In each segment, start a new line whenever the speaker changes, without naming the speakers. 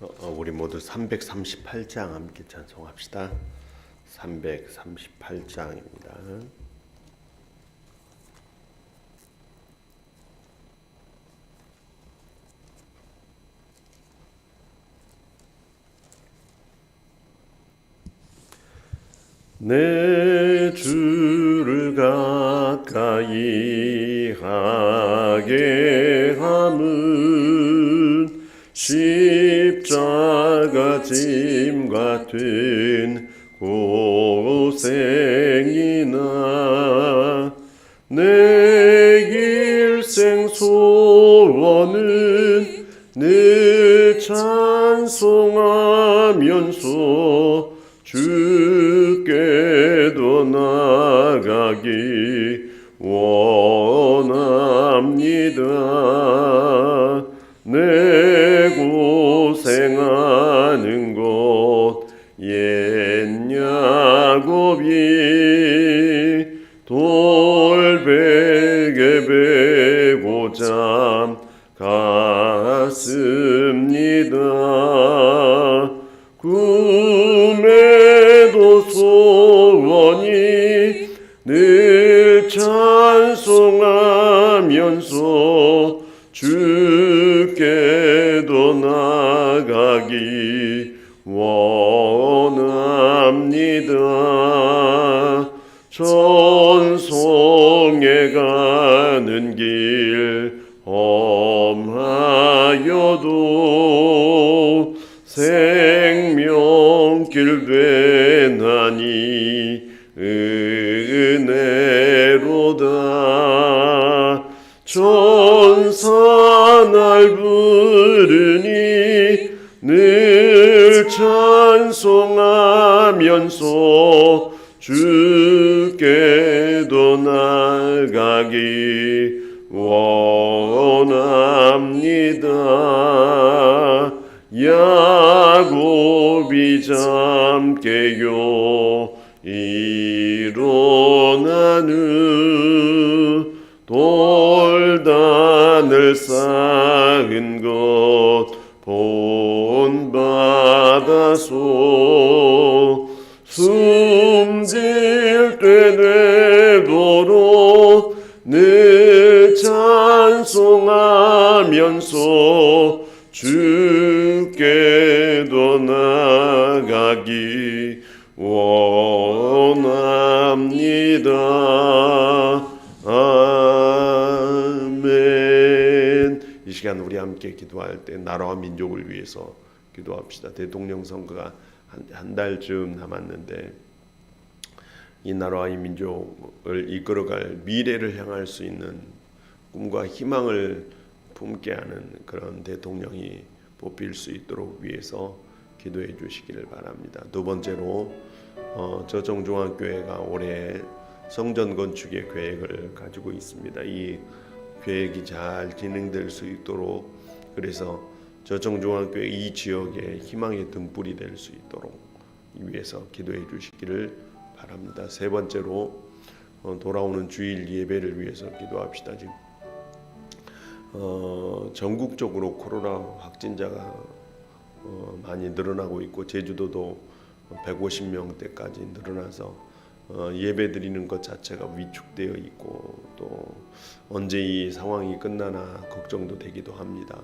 어, 어, 우리 모두 338장 함께 찬송합시다. 338장입니다. 내 주 같은 고생이나 내 일생 소원은 늘 찬송하면서 주께도 나가기 원합니다. 잠 갔습니다. 꿈에도 소원이 늘 하여도 생명길 되나니 은혜로다. 천사 날 부르니 늘 찬송하면서 본받아서 숨질 때 되도록 늘 찬송하면서 주께 도 나가기 원합니다. 아멘. 이 시간 우리 함께 기도할 때 나라와 민족을 위해서 기도합시다. 대통령 선거가 한, 한 달쯤 남았는데 이 나라와 이 민족을 이끌어갈 미래를 향할 수 있는 꿈과 희망을 품게 하는 그런 대통령이 뽑힐 수 있도록 위해서 기도해 주시기를 바랍니다. 두 번째로 어, 저정중앙교회가 올해 성전 건축의 계획을 가지고 있습니다. 이 계획이 잘 진행될 수 있도록 그래서 저정중앙교회 이 지역에 희망의 등불이 될 수 있도록 위해서 기도해 주시기를 바랍니다. 세 번째로 어, 돌아오는 주일 예배를 위해서 기도합시다. 지금 어, 전국적으로 코로나 확진자가 어, 많이 늘어나고 있고 제주도도 150명대까지 늘어나서 어, 예배 드리는 것 자체가 위축되어 있고 또 언제 이 상황이 끝나나 걱정도 되기도 합니다.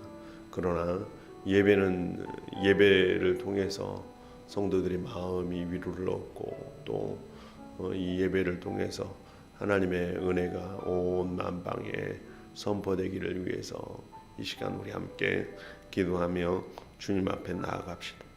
그러나 예배는 예배를 통해서 성도들의 마음이 위로를 얻고 또 이 예배를 통해서 하나님의 은혜가 온 만방에 선포되기를 위해서 이 시간 우리 함께 기도하며 주님 앞에 나아갑시다.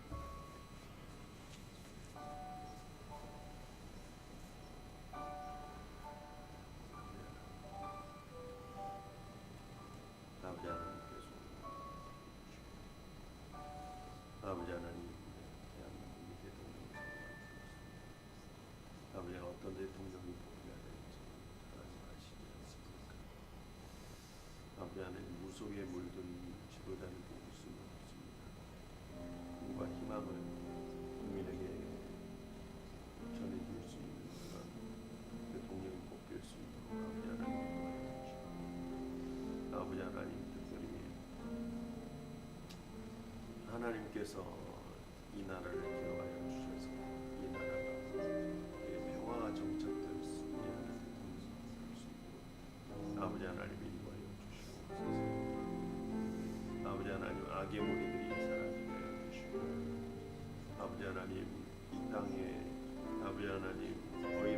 하나님께서 이 나라를 기억하여 주셔서 이 나라가 평화가 정착될 수 있는 아버지 하나님 인도하여 주시옵소서. 아버지 하나님 악의 무리들이 사라지게 하여 주시고 아버지 하나님 이 땅에 아버지 하나님 인도하여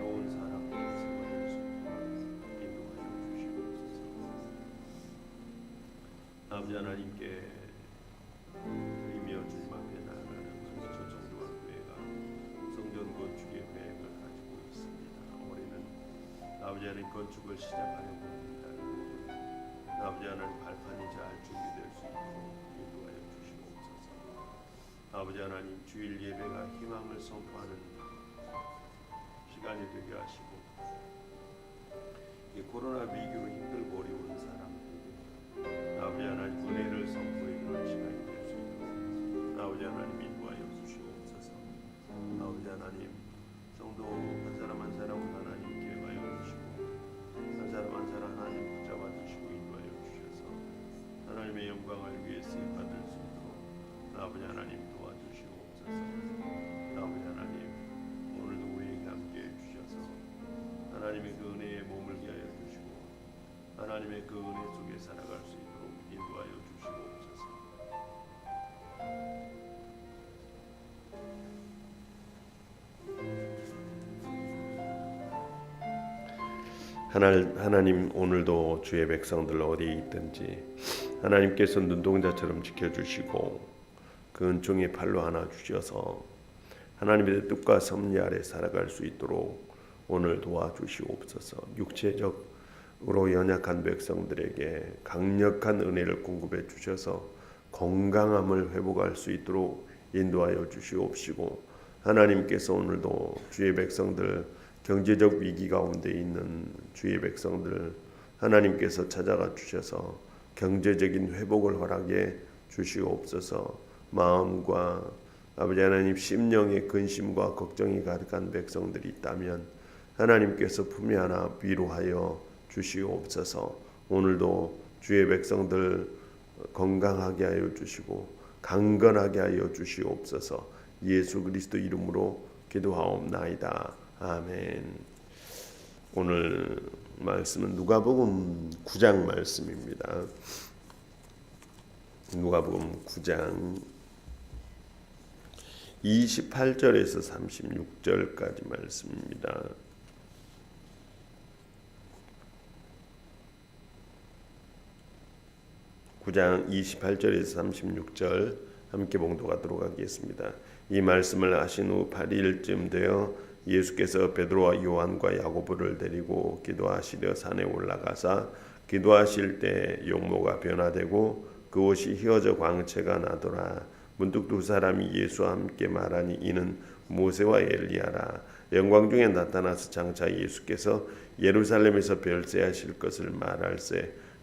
주시옵소서. 아버지 하나님께 아버지 하나님 건축을 시작하려고 합니다. 아버지 하나님 발판이 잘 준비될 수 있도록 인도하여 주시옵소서. 아버지 하나님 주일 예배가 희망을 선포하는 시간이 되게 하시고 이 코로나 위기로 힘들고 어려운 사람들에게 아버지 하나님 은혜를 선포해 주는 시간이 될 수 있도록 아버지 하나님 살아갈 수 있도록 인도하여 주시옵소서. 하나, 하나님 오늘도 주의 백성들 어디에 있든지 하나님께서 눈동자처럼 지켜주시고 그 은총의 팔로 하나 주셔서 하나님의 뜻과 섭리 아래 살아갈 수 있도록 오늘 도와주시옵소서. 육체적 으로 연약한 백성들에게 강력한 은혜를 공급해 주셔서 건강함을 회복할 수 있도록 인도하여 주시옵시고 하나님께서 오늘도 주의 백성들 경제적 위기 가운데 있는 주의 백성들 하나님께서 찾아가 주셔서 경제적인 회복을 허락해 주시옵소서. 마음과 아버지 하나님 심령의 근심과 걱정이 가득한 백성들이 있다면 하나님께서 품이 하나 위로하여 주시옵소서 오늘도 주의 백성들 건강하게 하여 주시고 강건하게 하여 주시옵소서 예수 그리스도 이름으로 기도하옵나이다. 아멘. 오늘 말씀은 누가복음 9장 말씀입니다. 누가복음 9장 28절에서 36절까지 말씀입니다. 구장 28절에서 36절 함께 봉독하도록 하겠습니다. 이 말씀을 하신 후 8일쯤 되어 예수께서 베드로와 요한과 야고보를 데리고 기도하시려 산에 올라가사 기도하실 때 용모가 변화되고 그 옷이 휘어져 광채가 나더라. 문득 두 사람이 예수와 함께 말하니 이는 모세와 엘리야라. 영광 중에 나타나서 장차 예수께서 예루살렘에서 별세하실 것을 말할세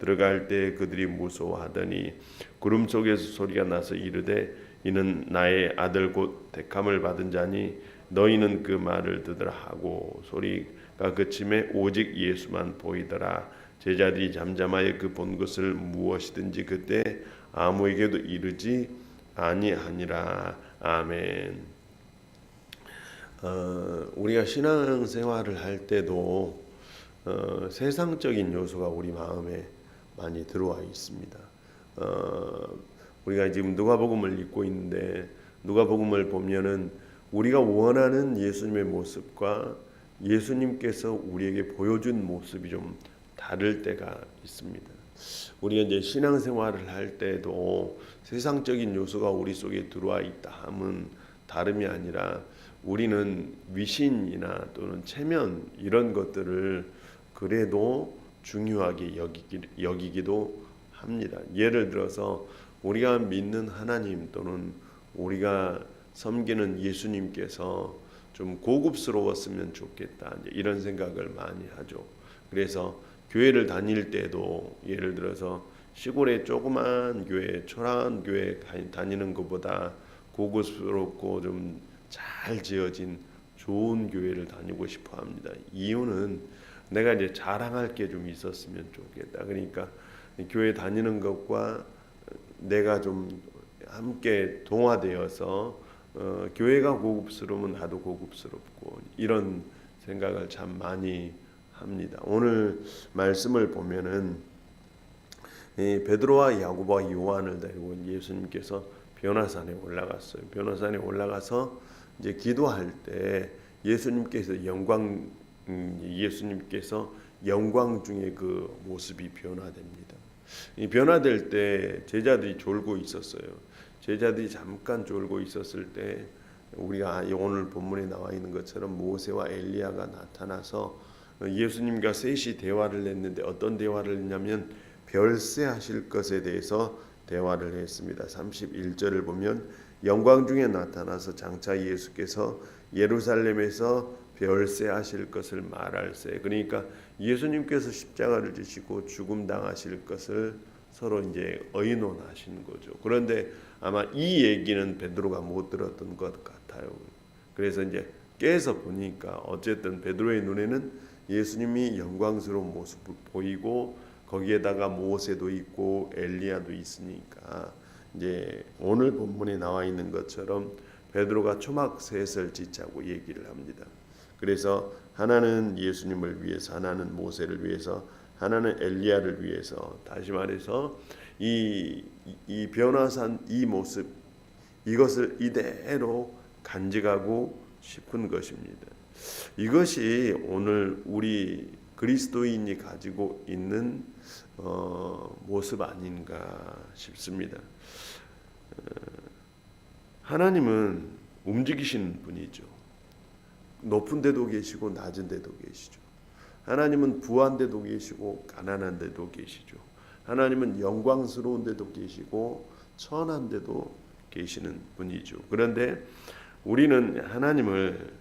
들어갈 때 그들이 무서워하더니 구름 속에서 소리가 나서 이르되 이는 나의 아들 곧 택함을 받은 자니 너희는 그 말을 듣으라 하고 소리가 그침에 오직 예수만 보이더라 제자들이 잠잠하여 그 본 것을 무엇이든지 그때 아무에게도 이르지 아니하니라 아멘. 어, 우리가 신앙 생활을 할 때도 어, 세상적인 요소가 우리 마음에 많이 들어와 있습니다. 어, 우리가 지금 누가복음을 읽고 있는데 누가복음을 보면은 우리가 원하는 예수님의 모습과 예수님께서 우리에게 보여준 모습이 좀 다를 때가 있습니다. 우리가 이제 신앙생활을 할 때도 세상적인 요소가 우리 속에 들어와 있다 함은 다름이 아니라 우리는 위신이나 또는 체면 이런 것들을 그래도 중요하게 여기기, 여기기도 합니다. 예를 들어서 우리가 믿는 하나님 또는 우리가 섬기는 예수님께서 좀 고급스러웠으면 좋겠다 이런 생각을 많이 하죠. 그래서 교회를 다닐 때도 예를 들어서 시골의 조그만 교회, 초라한 교회 다니는 것보다 고급스럽고 좀 잘 지어진 좋은 교회를 다니고 싶어 합니다. 이유는 내가 이제 자랑할 게 좀 있었으면 좋겠다. 그러니까 교회 다니는 것과 내가 좀 함께 동화되어서 어, 교회가 고급스러우면 나도 고급스럽고 이런 생각을 참 많이 합니다. 오늘 말씀을 보면은 이 베드로와 야고보와 요한을 데리고 예수님께서 변화산에 올라갔어요. 변화산에 올라가서 이제 기도할 때 예수님께서 영광 음, 예수님께서 영광 중에 그 모습이 변화됩니다. 이 변화될 때 제자들이 졸고 있었어요. 제자들이 잠깐 졸고 있었을 때 우리가 오늘 본문에 나와 있는 것처럼 모세와 엘리야가 나타나서 예수님과 셋이 대화를 했는데 어떤 대화를 했냐면 별세하실 것에 대해서 대화를 했습니다. 31절을 보면 영광 중에 나타나서 장차 예수께서 예루살렘에서 별세하실 것을 말할세. 그러니까 예수님께서 십자가를 지시고 죽음 당하실 것을 서로 이제 의논하시는 거죠. 그런데 아마 이 얘기는 베드로가 못 들었던 것 같아요. 그래서 이제 깨서 보니까 어쨌든 베드로의 눈에는 예수님이 영광스러운 모습을 보이고 거기에다가 모세도 있고 엘리야도 있으니까 이제 오늘 본문에 나와 있는 것처럼 베드로가 초막 셋을 지차고 얘기를 합니다. 그래서 하나는 예수님을 위해서, 하나는 모세를 위해서, 하나는 엘리야를 위해서. 다시 말해서 이, 이 변화산 이 모습 이것을 이대로 간직하고 싶은 것입니다. 이것이 오늘 우리 그리스도인이 가지고 있는 어, 모습 아닌가 싶습니다. 어, 하나님은 움직이시는 분이죠. 높은 데도 계시고 낮은 데도 계시죠. 하나님은 부한 데도 계시고 가난한 데도 계시죠. 하나님은 영광스러운 데도 계시고 천한 데도 계시는 분이죠. 그런데 우리는 하나님을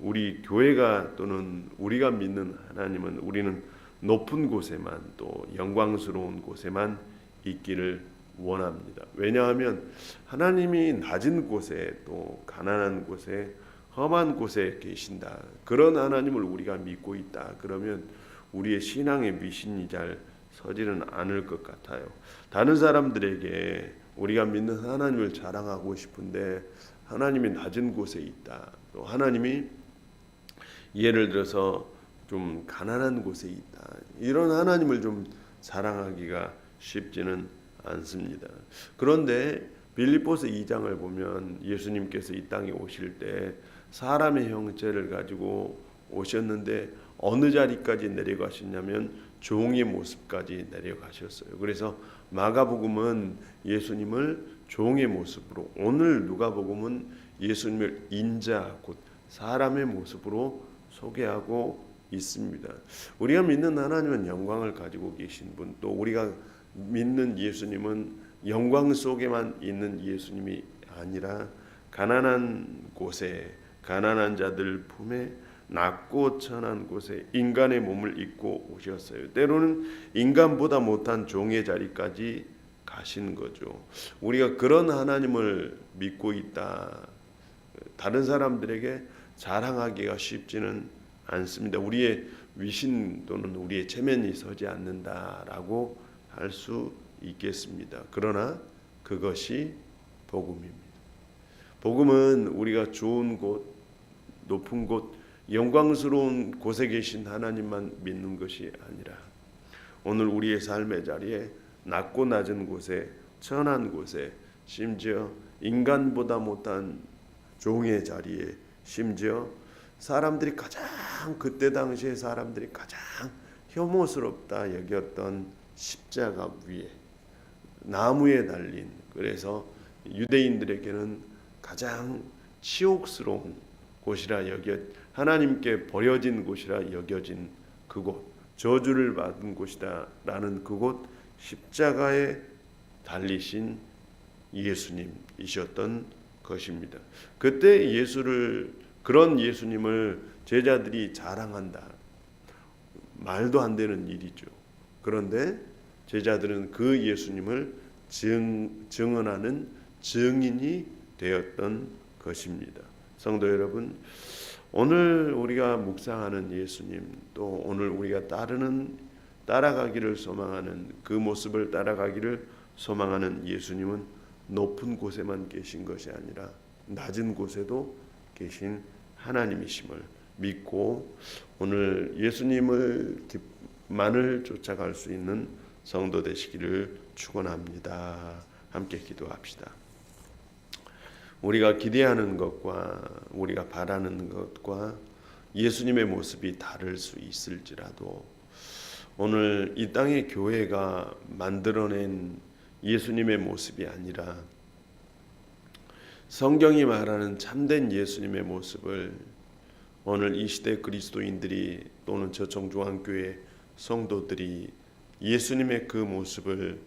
우리 교회가 또는 우리가 믿는 하나님은 우리는 높은 곳에만 또 영광스러운 곳에만 있기를 원합니다. 왜냐하면 하나님이 낮은 곳에 또 가난한 곳에 험한 곳에 계신다. 그런 하나님을 우리가 믿고 있다. 그러면 우리의 신앙의 미신이 잘 서지는 않을 것 같아요. 다른 사람들에게 우리가 믿는 하나님을 자랑하고 싶은데 하나님이 낮은 곳에 있다. 또 하나님이 예를 들어서 좀 가난한 곳에 있다. 이런 하나님을 좀 자랑하기가 쉽지는 않습니다. 그런데 빌립보서 2장을 보면 예수님께서 이 땅에 오실 때 사람의 형체를 가지고 오셨는데 어느 자리까지 내려가셨냐면 종의 모습까지 내려가셨어요. 그래서 마가복음은 예수님을 종의 모습으로 오늘 누가복음은 예수님을 인자 곧 사람의 모습으로 소개하고 있습니다. 우리가 믿는 하나님은 영광을 가지고 계신 분, 또 우리가 믿는 예수님은 영광 속에만 있는 예수님이 아니라 가난한 곳에 가난한 자들 품에 낮고 천한 곳에 인간의 몸을 입고 오셨어요. 때로는 인간보다 못한 종의 자리까지 가신 거죠. 우리가 그런 하나님을 믿고 있다. 다른 사람들에게 자랑하기가 쉽지는 않습니다. 우리의 위신 또는 우리의 체면이 서지 않는다라고 할 수 있겠습니다. 그러나 그것이 복음입니다. 복음은 우리가 좋은 곳, 높은 곳, 영광스러운 곳에 계신 하나님만 믿는 것이 아니라 오늘 우리의 삶의 자리에 낮고 낮은 곳에 천한 곳에 심지어 인간보다 못한 종의 자리에 심지어 사람들이 가장 그때 당시에 사람들이 가장 혐오스럽다 여겼던 십자가 위에 나무에 달린 그래서 유대인들에게는 가장 치욕스러운 곳이라 여겨 하나님께 버려진 곳이라 여겨진 그곳 저주를 받은 곳이다라는 그곳 십자가에 달리신 예수님이셨던 것입니다. 그때 예수를 그런 예수님을 제자들이 자랑한다. 말도 안 되는 일이죠. 그런데 제자들은 그 예수님을 증, 증언하는 증인이 되었던 것입니다. 성도 여러분, 오늘 우리가 묵상하는 예수님, 또 오늘 우리가 따르는 따라가기를 소망하는 그 모습을 따라가기를 소망하는 예수님은 높은 곳에만 계신 것이 아니라 낮은 곳에도 계신 하나님이심을 믿고 오늘 예수님을 만을 쫓아갈 수 있는 성도 되시기를 축원합니다. 함께 기도합시다. 우리가 기대하는 것과 우리가 바라는 것과 예수님의 모습이 다를 수 있을지라도 오늘 이 땅의 교회가 만들어낸 예수님의 모습이 아니라 성경이 말하는 참된 예수님의 모습을 오늘 이 시대 그리스도인들이 또는 저청중앙교회 성도들이 예수님의 그 모습을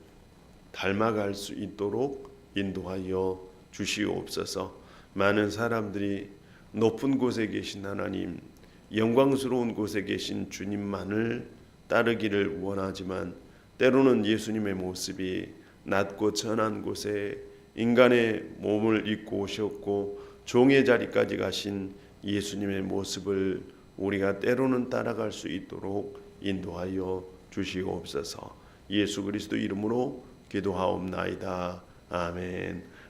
닮아갈 수 있도록 인도하여 주시옵소서. 많은 사람들이 높은 곳에 계신 하나님, 영광스러운 곳에 계신 주님만을 따르기를 원하지만 때로는 예수님의 모습이 낮고 천한 곳에 인간의 몸을 입고 오셨고 종의 자리까지 가신 예수님의 모습을 우리가 때로는 따라갈 수 있도록 인도하여 주시옵소서. 예수 그리스도 이름으로 기도하옵나이다. 아멘.